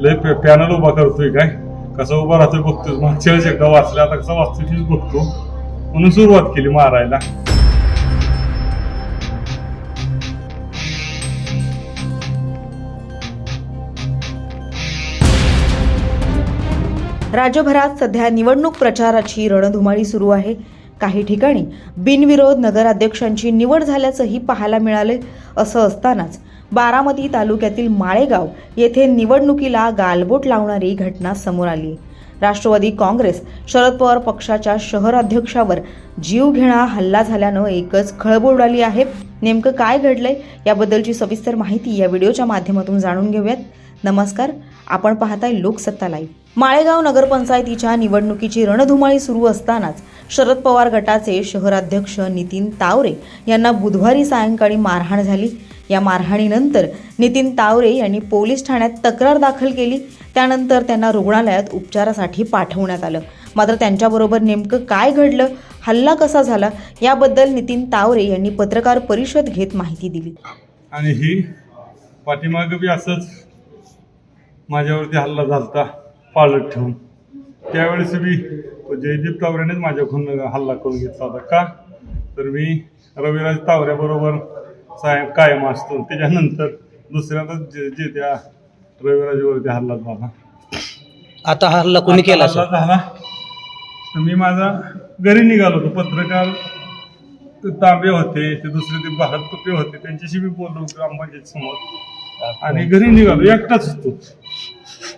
लय पॅनल उभा करतोय काय? कसा उभा राहतोय बघतोय. मागच्या वेळेस एकदा वाचला आता कसा वाचतोय तीच बघतो. म्हणून सुरुवात केली मारायला. राज्यभरात सध्या निवडणूक प्रचाराची रणधुमाळी सुरू आहे. काही ठिकाणी बिनविरोध नगराध्यक्षांची निवड झाल्याचंही पाहायला मिळाले असं असतानाच बारामती तालुक्यातील माळेगाव येथे निवडणुकीला गालबोट लावणारी घटना समोर आली. राष्ट्रवादी काँग्रेस शरद पवार पक्षाच्या शहराध्यक्षावर जीवघेणा हल्ला झाल्यानं एकच खळबळ उडाली आहे. नेमकं काय घडलंय याबद्दलची सविस्तर माहिती या व्हिडिओच्या माध्यमातून जाणून घेऊयात. नमस्कार आपण पाहताय लोकसत्ता लाईव्ह. माळेगाव नगरपंचायतीच्या निवडणुकीची रणधुमाळी सुरू असतानाच शरद पवार गटाचे शहराध्यक्ष नितीन तावरे यांना बुधवारी सायंकाळी मारहाण झाली. या मारहाणीनंतर नितीन तावरे यांनी पोलीस ठाण्यात तक्रार दाखल केली. त्यानंतर त्यांना रुग्णालयात उपचारासाठी पाठवण्यात आलं. मात्र त्यांच्याबरोबर नेमकं काय घडलं हल्ला कसा झाला याबद्दल नितीन तावरे यांनी पत्रकार परिषद घेत माहिती दिली. आणि ही पाठीमागं बी असंच माझ्यावरती हल्ला झालता पाळत ठेवून. त्यावेळेस बी तो जयदीप तावऱ्यानेच माझ्याकडून हल्ला करून घेतला होता. का? तर मी रविराज तावऱ्याबरोबर साहेब कायम असतो. त्याच्यानंतर दुसऱ्यांदा जे जे त्या रविराजवरती हल्ला झाला. आता हा हल्ला कोणी केला हल्ला सर? झाला. तर मी माझा घरी निघालो होतो. पत्रकार ते तांबे होते ते दुसरे ते भारत पप्पे होते. त्यांच्याशी मी बोललो ग्रामपंचायत समोर. आणि घरी निघालो. एकटाच होतो.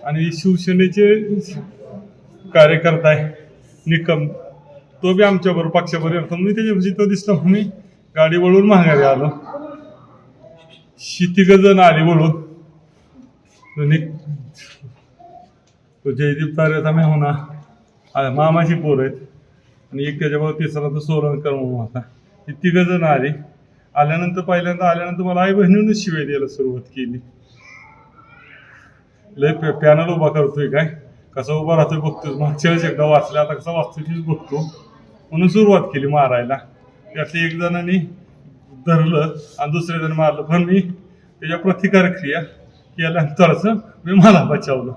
आणि शिवसेनेचे कार्यकर्ता आहे निकम. तो बी आमच्याबरोबर पक्षाबरोबर होता मी त्याच्यापाशी तो दिसला म्हणून मी गाडी वळून माघारी आलो. शितिक जण आली बोलून. जयदीप तारेचा मेहुणा आ- मामाची पोर आहेत. आणि एक त्याच्याबरोबर तिसरा तो सोरणकर म्हणून होता. ती तिघं जण आली. आल्यानंतर पहिल्यांदा आल्यानंतर मला आई बहिणीनंच शिवाय द्यायला सुरुवात केली. लय पॅनल उभा करतोय काय? कसा उभा राहतोय बघतोय. मागच्या वेळेस एकदा वाचला आता कसा वाचतोय तीच बघतो. म्हणून सुरुवात केली मारायला. त्यातल्या एक जणांनी धरलं आणि दुसऱ्या जण मारलं. पण मी त्याच्या प्रतिकार क्रिया केल्यानंतरच मी मला बचावलं.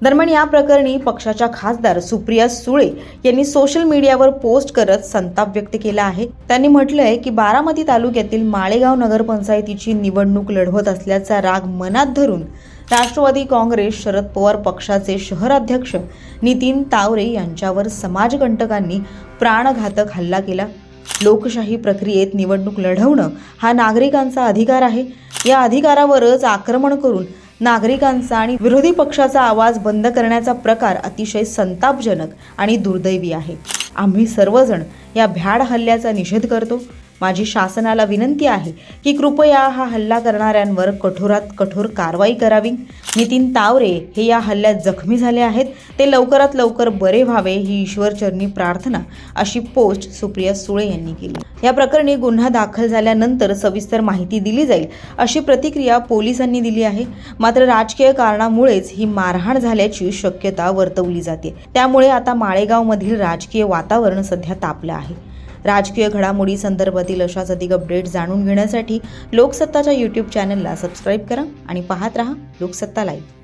दरम्यान या प्रकरणी पक्षाच्या खासदार सुप्रिया सुळे यांनी सोशल मीडियावर पोस्ट करत संताप व्यक्त केला आहे. त्यांनी म्हटलंय की बारामती तालुक्यातील माळेगाव नगरपंचायतीची निवडणूक लढवत असल्याचा राग मनात धरून राष्ट्रवादी काँग्रेस शरद पवार पक्षाचे शहराध्यक्ष नितीन तावरे यांच्यावर समाजकंटकांनी प्राणघातक हल्ला केला. लोकशाही प्रक्रियेत निवडणूक लढवणं हा नागरिकांचा अधिकार आहे. या अधिकारावरच आक्रमण करून नागरिकांचा आणि विरोधी पक्षाचा आवाज बंद करण्याचा प्रकार अतिशय संतापजनक आणि दुर्दैवी आहे. आम्ही सर्वजण या भ्याड हल्ल्याचा निषेध करतो. माझी शासनाला विनंती आहे की कृपया हा हल्ला करणाऱ्यांवर कठोरात कठोर कारवाई करावी. नितीन तावरे हे या हल्ल्यात जखमी झाले आहेत. ते लवकरात लवकर बरे व्हावे ही ईश्वरचरणी प्रार्थना अशी पोस्ट सुप्रिया सुळे यांनी केली. या प्रकरणी गुन्हा दाखल झाल्यानंतर सविस्तर माहिती दिली जाईल अशी प्रतिक्रिया पोलिसांनी दिली आहे. मात्र राजकीय कारणामुळेच ही मारहाण झाल्याची शक्यता वर्तवली जाते. त्यामुळे आता माळेगावमधील राजकीय वातावरण सध्या तापलं आहे. राजकीय घडामोडी संदर्भातील अशाच अधिक अपडेट जाणून घेण्यासाठी लोकसत्ताच्या यूट्यूब चॅनलला सबस्क्राईब करा आणि पाहत रहा लोकसत्ता लाईव्ह